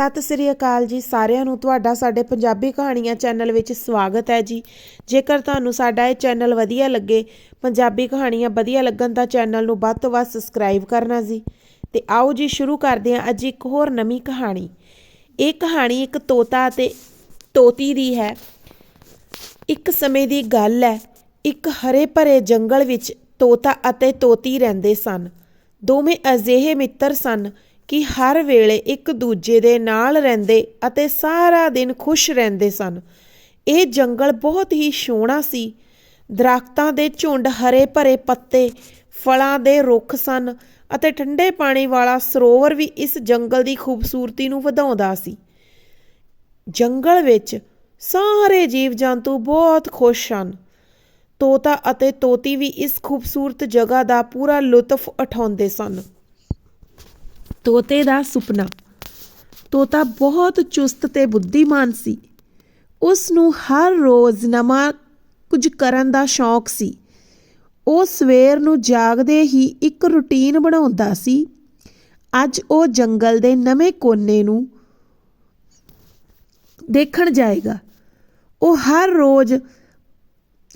ਸਤਿ ਸ੍ਰੀ ਅਕਾਲ ਜੀ ਸਾਰਿਆਂ ਨੂੰ। ਤੁਹਾਡਾ ਸਾਡੇ ਪੰਜਾਬੀ ਕਹਾਣੀਆਂ ਚੈਨਲ ਵਿੱਚ ਸਵਾਗਤ ਹੈ ਜੀ। ਜੇਕਰ ਤੁਹਾਨੂੰ ਸਾਡਾ ਇਹ ਚੈਨਲ ਵਧੀਆ ਲੱਗੇ, ਪੰਜਾਬੀ ਕਹਾਣੀਆਂ ਵਧੀਆ ਲੱਗਣ ਤਾਂ ਚੈਨਲ ਨੂੰ ਵੱਧ ਤੋਂ ਵੱਧ ਸਬਸਕ੍ਰਾਈਬ ਕਰਨਾ ਜੀ। ਤੇ ਆਓ ਜੀ ਸ਼ੁਰੂ ਕਰਦੇ ਹਾਂ ਅੱਜ ਇੱਕ ਹੋਰ ਨਵੀਂ ਕਹਾਣੀ। ਇਹ ਕਹਾਣੀ ਇੱਕ ਤੋਤਾ ਅਤੇ ਤੋਤੀ ਦੀ ਹੈ। ਇੱਕ ਸਮੇਂ ਦੀ ਗੱਲ ਹੈ, ਇੱਕ ਹਰੇ ਭਰੇ ਜੰਗਲ ਵਿੱਚ ਤੋਤਾ ਅਤੇ ਤੋਤੀ ਰਹਿੰਦੇ ਸਨ। ਦੋਵੇਂ ਅਜਿਹੇ ਮਿੱਤਰ ਸਨ ਕਿ ਹਰ ਵੇਲੇ ਇੱਕ ਦੂਜੇ ਦੇ ਨਾਲ ਰਹਿੰਦੇ ਅਤੇ ਸਾਰਾ ਦਿਨ ਖੁਸ਼ ਰਹਿੰਦੇ ਸਨ। ਇਹ ਜੰਗਲ ਬਹੁਤ ਹੀ ਸੋਹਣਾ ਸੀ। ਦਰਖਤਾਂ ਦੇ ਝੁੰਡ ਹਰੇ ਭਰੇ ਪੱਤੇ, ਫਲਾਂ ਦੇ ਰੁੱਖ ਸਨ ਅਤੇ ਠੰਡੇ ਪਾਣੀ ਵਾਲਾ ਸਰੋਵਰ ਵੀ ਇਸ ਜੰਗਲ ਦੀ ਖੂਬਸੂਰਤੀ ਨੂੰ ਵਧਾਉਂਦਾ ਸੀ। ਜੰਗਲ ਵਿੱਚ ਸਾਰੇ ਜੀਵ ਜੰਤੂ ਬਹੁਤ ਖੁਸ਼ ਸਨ। ਤੋਤਾ ਅਤੇ ਤੋਤੀ ਵੀ ਇਸ ਖੂਬਸੂਰਤ ਜਗ੍ਹਾ ਦਾ ਪੂਰਾ ਲੁਤਫ ਉਠਾਉਂਦੇ ਸਨ। ਤੋਤੇ ਦਾ ਸੁਪਨਾ। ਤੋਤਾ ਬਹੁਤ ਚੁਸਤ ਤੇ ਬੁੱਧੀਮਾਨ ਸੀ। ਉਸ ਨੂੰ ਹਰ ਰੋਜ਼ ਨਵਾਂ ਕੁਝ ਕਰਨ ਦਾ ਸ਼ੌਕ ਸੀ। ਉਹ ਸਵੇਰ ਨੂੰ ਜਾਗਦੇ ਹੀ ਇੱਕ ਰੁਟੀਨ ਬਣਾਉਂਦਾ ਸੀ। ਅੱਜ ਉਹ ਜੰਗਲ ਦੇ ਨਵੇਂ ਕੋਨੇ ਨੂੰ ਦੇਖਣ ਜਾਏਗਾ। ਉਹ ਹਰ ਰੋਜ਼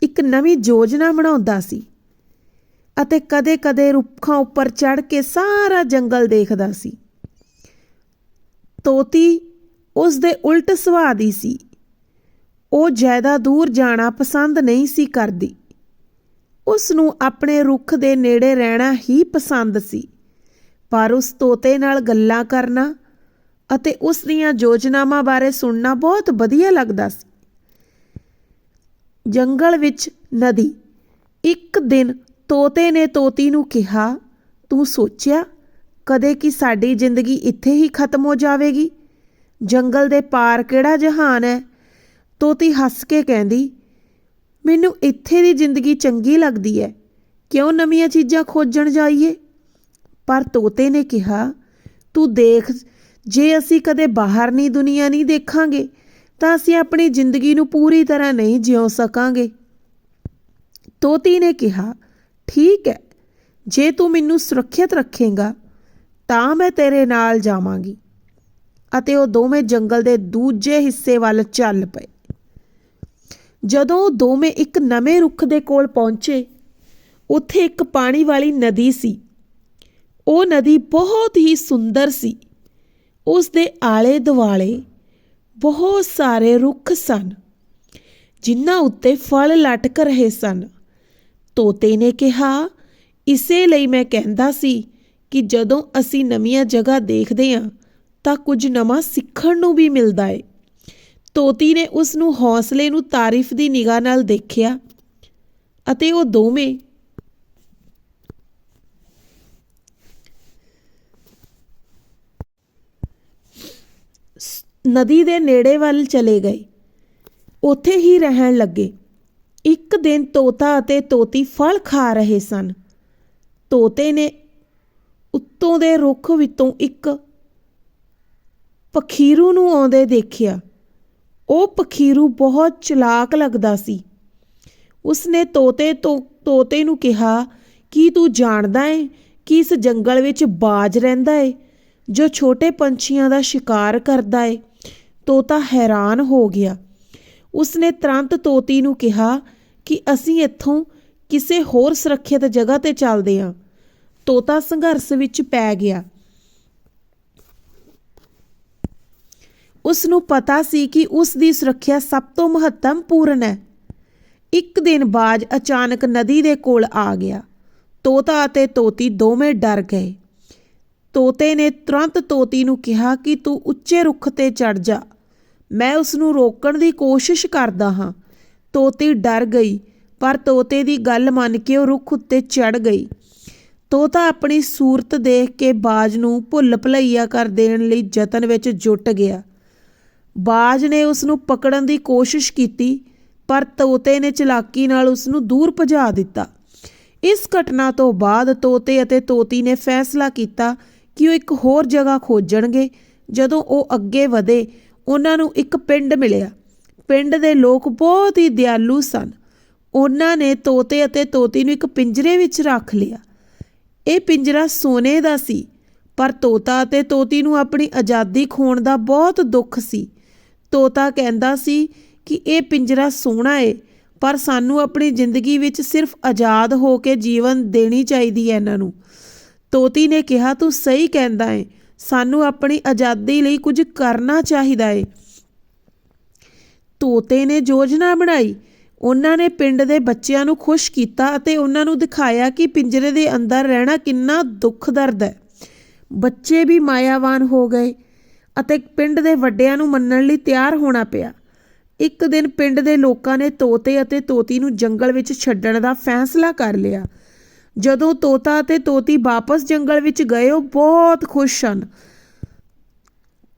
ਇੱਕ ਨਵੀਂ ਯੋਜਨਾ ਬਣਾਉਂਦਾ ਸੀ। ਅਤੇ ਕਦੇ-ਕਦੇ ਰੁੱਖਾਂ ਉੱਪਰ ਚੜ੍ਹ ਕੇ ਸਾਰਾ ਜੰਗਲ ਦੇਖਦਾ ਸੀ। ਤੋਤੀ ਉਸ ਦੇ ਉਲਟ ਸੁਭਾਅ ਦੀ ਸੀ। ਉਹ ਜ਼ਿਆਦਾ ਦੂਰ ਜਾਣਾ ਪਸੰਦ ਨਹੀਂ ਸੀ ਕਰਦੀ। ਉਸ ਨੂੰ ਆਪਣੇ ਰੁੱਖ ਦੇ ਨੇੜੇ ਰਹਿਣਾ ਹੀ ਪਸੰਦ ਸੀ। ਪਰ ਉਸ ਤੋਤੇ ਨਾਲ ਗੱਲਾਂ ਕਰਨਾ ਅਤੇ ਉਸ ਦੀਆਂ ਯੋਜਨਾਵਾਂ ਬਾਰੇ ਸੁਣਨਾ ਬਹੁਤ ਵਧੀਆ ਲੱਗਦਾ ਸੀ। ਜੰਗਲ ਵਿੱਚ ਨਦੀ ਇੱਕ ਦਿਨ ਤੋਤੇ ਨੇ ਤੋਤੀ ਨੂੰ ਕਿਹਾ, ਤੂੰ ਸੋਚਿਆ ਕਦੇ ਕਿ ਸਾਡੀ ਜ਼ਿੰਦਗੀ ਇੱਥੇ ਹੀ ਖਤਮ ਹੋ ਜਾਵੇਗੀ? ਜੰਗਲ ਦੇ ਪਾਰ ਕਿਹੜਾ ਜਹਾਨ ਹੈ? ਤੋਤੀ ਹੱਸ ਕੇ ਕਹਿੰਦੀ, ਮੈਨੂੰ ਇੱਥੇ ਦੀ ਜ਼ਿੰਦਗੀ ਚੰਗੀ ਲੱਗਦੀ ਹੈ ਕਿਉਂ ਨਵੀਆਂ ਚੀਜ਼ਾਂ ਖੋਜਣ ਜਾਈਏ? ਪਰ ਤੋਤੇ ਨੇ ਕਿਹਾ, ਤੂੰ ਦੇਖ, ਜੇ ਅਸੀਂ ਕਦੇ ਬਾਹਰਨੀ ਦੁਨੀਆ ਨਹੀਂ ਦੇਖਾਂਗੇ, ਤਾਂ ਅਸੀਂ ਆਪਣੀ ਜ਼ਿੰਦਗੀ ਨੂੰ ਪੂਰੀ ਤਰ੍ਹਾਂ ਨਹੀਂ ਜਿਉ ਸਕਾਂਗੇ। ਤੋਤੀ ਨੇ ਕਿਹਾ ਠੀਕ ਹੈ। ਜੇ ਤੂੰ ਮੈਨੂੰ ਸੁਰੱਖਿਅਤ ਰੱਖੇਗਾ, ਤਾਂ ਮੈਂ ਤੇਰੇ ਨਾਲ ਜਾਵਾਂਗੀ। ਅਤੇ ਉਹ ਦੋਵੇਂ ਜੰਗਲ ਦੇ ਦੂਜੇ ਹਿੱਸੇ ਵੱਲ ਚੱਲ ਪਏ। ਜਦੋਂ ਉਹ ਦੋਵੇਂ ਇੱਕ ਨਵੇਂ ਰੁੱਖ ਦੇ ਕੋਲ ਪਹੁੰਚੇ, ਉੱਥੇ ਇੱਕ ਪਾਣੀ ਵਾਲੀ ਨਦੀ ਸੀ। ਉਹ ਨਦੀ ਬਹੁਤ ਹੀ ਸੁੰਦਰ ਸੀ। ਉਸ ਦੇ ਆਲੇ ਦੁਆਲੇ ਬਹੁਤ ਸਾਰੇ ਰੁੱਖ ਸਨ, ਜਿਨ੍ਹਾਂ ਉੱਤੇ ਫਲ ਲਟਕ ਰਹੇ ਸਨ। ਤੋਤੇ ਨੇ ਕਿਹਾ, ਇਸੇ ਲਈ ਮੈਂ ਕਹਿੰਦਾ ਸੀ ਕਿ ਜਦੋਂ ਅਸੀਂ ਨਵੀਆਂ ਜਗ੍ਹਾ ਦੇਖਦੇ ਹਾਂ, ਤਾਂ ਕੁਝ ਨਵਾਂ ਸਿੱਖਣ ਨੂੰ ਵੀ ਮਿਲਦਾ ਏ। ਤੋਤੀ ਨੇ ਉਸ ਨੂੰ ਹੌਸਲੇ ਨੂੰ ਤਾਰੀਫ ਦੀ ਨਿਗਾਹ ਨਾਲ ਦੇਖਿਆ ਅਤੇ ਉਹ ਦੋਵੇਂ ਨਦੀ ਦੇ ਨੇੜੇ ਵੱਲ ਚਲੇ ਗਏ। ਉੱਥੇ ਹੀ ਰਹਿਣ ਲੱਗੇ। ਦਿਨ ਤੋਤਾ ਅਤੇ ਤੋਤੀ ਫਲ ਖਾ ਰਹੇ ਸਨ। ਤੋਤੇ ਨੇ ਉੱਤੋਂ ਦੇ ਰੁੱਖ ਵਿੱਚੋਂ ਇੱਕ ਪਖੀਰੂ ਨੂੰ ਆਉਂਦੇ ਦੇਖਿਆ। ਉਹ ਪਖੀਰੂ ਬਹੁਤ ਚਲਾਕ ਲੱਗਦਾ ਸੀ। ਉਸਨੇ ਤੋਤੇ ਤੋਂ, ਤੋਤੇ ਨੂੰ ਕਿਹਾ, ਕੀ ਤੂੰ ਜਾਣਦਾ ਏ ਕਿ ਇਸ ਜੰਗਲ ਵਿੱਚ ਬਾਜ ਰਹਿੰਦਾ ਏ, ਜੋ ਛੋਟੇ ਪੰਛੀਆਂ ਦਾ ਸ਼ਿਕਾਰ ਕਰਦਾ ਏ? ਤੋਤਾ ਹੈਰਾਨ ਹੋ ਗਿਆ। ਉਸਨੇ ਤੁਰੰਤ ਤੋਤੀ ਨੂੰ ਕਿਹਾ ਕਿ ਅਸੀਂ ਇੱਥੋਂ ਕਿਸੇ ਹੋਰ ਸੁਰੱਖਿਅਤ ਜਗ੍ਹਾ ਤੇ ਚੱਲਦੇ ਹਾਂ। ਤੋਤਾ ਸੰਘਰਸ਼ ਵਿੱਚ ਪੈ ਗਿਆ। ਉਸ ਨੂੰ ਪਤਾ ਸੀ ਕਿ ਉਸ ਦੀ ਸੁਰੱਖਿਆ ਸਭ ਤੋਂ ਮਹੱਤਵਪੂਰਨ ਹੈ। ਇੱਕ ਦਿਨ ਬਾਜ ਅਚਾਨਕ ਨਦੀ ਦੇ ਕੋਲ ਆ ਗਿਆ। ਤੋਤਾ ਅਤੇ ਤੋਤੀ ਦੋਵੇਂ ਡਰ ਗਏ। ਤੋਤੇ ਨੇ ਤੁਰੰਤ ਤੋਤੀ ਨੂੰ ਕਿਹਾ ਕਿ ਤੂੰ ਉੱਚੇ ਰੁੱਖ ਤੇ ਚੜ ਜਾ। ਮੈਂ ਉਸ ਨੂੰ ਰੋਕਣ ਦੀ ਕੋਸ਼ਿਸ਼ ਕਰਦਾ ਹਾਂ। ਤੋਤੀ ਡਰ ਗਈ, ਪਰ ਤੋਤੇ ਦੀ ਗੱਲ ਮੰਨ ਕੇ ਉਹ ਰੁੱਖ ਉੱਤੇ ਚੜ ਗਈ। ਤੋਤਾ ਆਪਣੀ ਸੂਰਤ ਦੇਖ ਕੇ ਬਾਜ ਨੂੰ ਭੁੱਲ ਭੁਲਈਆ ਕਰ ਦੇਣ ਲਈ ਯਤਨ ਵਿੱਚ ਜੁਟ ਗਿਆ। ਬਾਜ ਨੇ ਉਸ ਨੂੰ ਪਕੜਨ ਦੀ ਕੋਸ਼ਿਸ਼ ਕੀਤੀ, ਪਰ ਤੋਤੇ ਨੇ ਚਲਾਕੀ ਨਾਲ ਉਸ ਨੂੰ ਦੂਰ ਭਜਾ ਦਿੱਤਾ। ਇਸ ਘਟਨਾ ਤੋਂ ਬਾਅਦ ਤੋਤੇ ਅਤੇ ਤੋਤੀ ਨੇ ਫੈਸਲਾ ਕੀਤਾ ਕਿ ਉਹ ਇੱਕ ਹੋਰ ਜਗ੍ਹਾ ਖੋਜਣਗੇ। ਜਦੋਂ ਉਹ ਅੱਗੇ ਵਧੇ, ਉਹਨਾਂ ਨੂੰ ਇੱਕ ਪਿੰਡ ਮਿਲਿਆ। ਪਿੰਡ ਦੇ ਲੋਕ ਬਹੁਤ ਹੀ ਦਿਆਲੂ ਸਨ। ਉਹਨਾਂ ਨੇ ਤੋਤੇ ਅਤੇ ਤੋਤੀ ਨੂੰ ਇੱਕ ਪਿੰਜਰੇ ਵਿੱਚ ਰੱਖ ਲਿਆ। ਇਹ ਪਿੰਜਰਾ ਸੋਨੇ ਦਾ ਸੀ, ਪਰ ਤੋਤਾ ਅਤੇ ਤੋਤੀ ਨੂੰ ਆਪਣੀ ਆਜ਼ਾਦੀ ਖੋਣ ਦਾ ਬਹੁਤ ਦੁੱਖ ਸੀ। ਤੋਤਾ ਕਹਿੰਦਾ ਸੀ ਕਿ ਇਹ ਪਿੰਜਰਾ ਸੋਹਣਾ ਏ, ਪਰ ਸਾਨੂੰ ਆਪਣੀ ਜ਼ਿੰਦਗੀ ਵਿੱਚ ਸਿਰਫ ਆਜ਼ਾਦ ਹੋ ਕੇ ਜੀਵਨ ਦੇਣੀ ਚਾਹੀਦੀ ਹੈ ਇਹਨਾਂ ਨੂੰ। ਤੋਤੀ ਨੇ ਕਿਹਾ, ਤੂੰ ਸਹੀ ਕਹਿੰਦਾ ਏ। ਸਾਨੂੰ ਆਪਣੀ ਆਜ਼ਾਦੀ ਲਈ ਕੁਝ ਕਰਨਾ ਚਾਹੀਦਾ ਏ। ਤੋਤੇ ਨੇ ਯੋਜਨਾ ਬਣਾਈ। ਉਹਨਾਂ ਨੇ ਪਿੰਡ ਦੇ ਬੱਚਿਆਂ ਨੂੰ ਖੁਸ਼ ਕੀਤਾ ਅਤੇ ਉਹਨਾਂ ਨੂੰ ਦਿਖਾਇਆ ਕਿ ਪਿੰਜਰੇ ਦੇ ਅੰਦਰ ਰਹਿਣਾ ਕਿੰਨਾ ਦੁੱਖ ਦਰਦ ਹੈ। ਬੱਚੇ ਵੀ ਮਾਇਆਵਾਨ ਹੋ ਗਏ ਅਤੇ ਪਿੰਡ ਦੇ ਵੱਡਿਆਂ ਨੂੰ ਮੰਨਣ ਲਈ ਤਿਆਰ ਹੋਣਾ ਪਿਆ। ਇੱਕ ਦਿਨ ਪਿੰਡ ਦੇ ਲੋਕਾਂ ਨੇ ਤੋਤੇ ਅਤੇ ਤੋਤੀ ਨੂੰ ਜੰਗਲ ਵਿੱਚ ਛੱਡਣ ਦਾ ਫੈਸਲਾ ਕਰ ਲਿਆ। ਜਦੋਂ ਤੋਤਾ ਅਤੇ ਤੋਤੀ ਵਾਪਸ ਜੰਗਲ ਵਿੱਚ ਗਏ, ਉਹ ਬਹੁਤ ਖੁਸ਼ ਸਨ।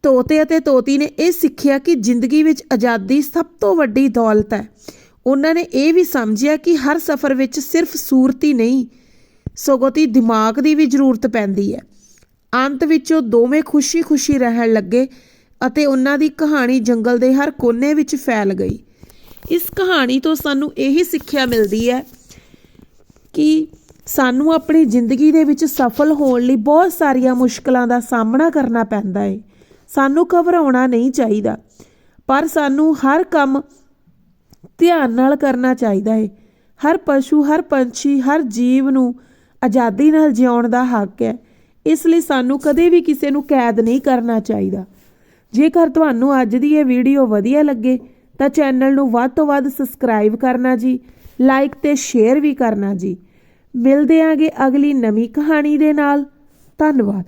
ਤੋਤੇ ਅਤੇ ਤੋਤੀ ਨੇ ਇਹ ਸਿੱਖਿਆ ਕਿ ਜ਼ਿੰਦਗੀ ਵਿੱਚ ਆਜ਼ਾਦੀ ਸਭ ਤੋਂ ਵੱਡੀ ਦੌਲਤ ਹੈ। ਉਹਨਾਂ ਨੇ ਇਹ ਵੀ ਸਮਝਿਆ ਕਿ ਹਰ ਸਫ਼ਰ ਵਿੱਚ ਸਿਰਫ ਸੂਰਤੀ ਨਹੀਂ, ਸਗੋਂ ਦੀ ਦਿਮਾਗ ਦੀ ਵੀ ਜ਼ਰੂਰਤ ਪੈਂਦੀ ਹੈ। ਅੰਤ ਵਿੱਚ ਉਹ ਦੋਵੇਂ ਖੁਸ਼ੀ-ਖੁਸ਼ੀ ਰਹਿਣ ਲੱਗੇ ਅਤੇ ਉਹਨਾਂ ਦੀ ਕਹਾਣੀ ਜੰਗਲ ਦੇ ਹਰ ਕੋਨੇ ਵਿੱਚ ਫੈਲ ਗਈ। ਇਸ ਕਹਾਣੀ ਤੋਂ ਸਾਨੂੰ ਇਹੀ ਸਿੱਖਿਆ ਮਿਲਦੀ ਹੈ ਕਿ ਸਾਨੂੰ ਆਪਣੀ ਜ਼ਿੰਦਗੀ ਦੇ ਵਿੱਚ ਸਫਲ ਹੋਣ ਲਈ ਬਹੁਤ ਸਾਰੀਆਂ ਮੁਸ਼ਕਲਾਂ ਦਾ ਸਾਹਮਣਾ ਕਰਨਾ ਪੈਂਦਾ ਹੈ। ਸਾਨੂੰ ਘਬਰਾਉਣਾ ਨਹੀਂ ਚਾਹੀਦਾ। ਪਰ ਸਾਨੂੰ ਹਰ ਕੰਮ ਧਿਆਨ ਨਾਲ ਕਰਨਾ ਚਾਹੀਦਾ ਹੈ ਹਰ ਪਸ਼ੂ, ਹਰ ਪੰਛੀ, ਹਰ ਜੀਵ ਨੂੰ ਆਜ਼ਾਦੀ ਨਾਲ ਜਿਉਣ ਦਾ ਹੱਕ ਹੈ। ਇਸ ਲਈ ਸਾਨੂੰ ਕਦੇ ਵੀ ਕਿਸੇ ਨੂੰ ਕੈਦ ਨਹੀਂ ਕਰਨਾ ਚਾਹੀਦਾ। ਜੇਕਰ ਤੁਹਾਨੂੰ ਅੱਜ ਦੀ ਇਹ ਵੀਡੀਓ ਵਧੀਆ ਲੱਗੇ, ਤਾਂ ਚੈਨਲ ਨੂੰ ਵੱਧ ਤੋਂ ਵੱਧ ਸਬਸਕ੍ਰਾਈਬ ਕਰਨਾ ਜੀ, ਲਾਈਕ ਤੇ ਸ਼ੇਅਰ ਵੀ ਕਰਨਾ ਜੀ। ਮਿਲਦੇ ਆਂਗੇ ਅਗਲੀ ਨਵੀਂ ਕਹਾਣੀ ਦੇ ਨਾਲ। ਧੰਨਵਾਦ।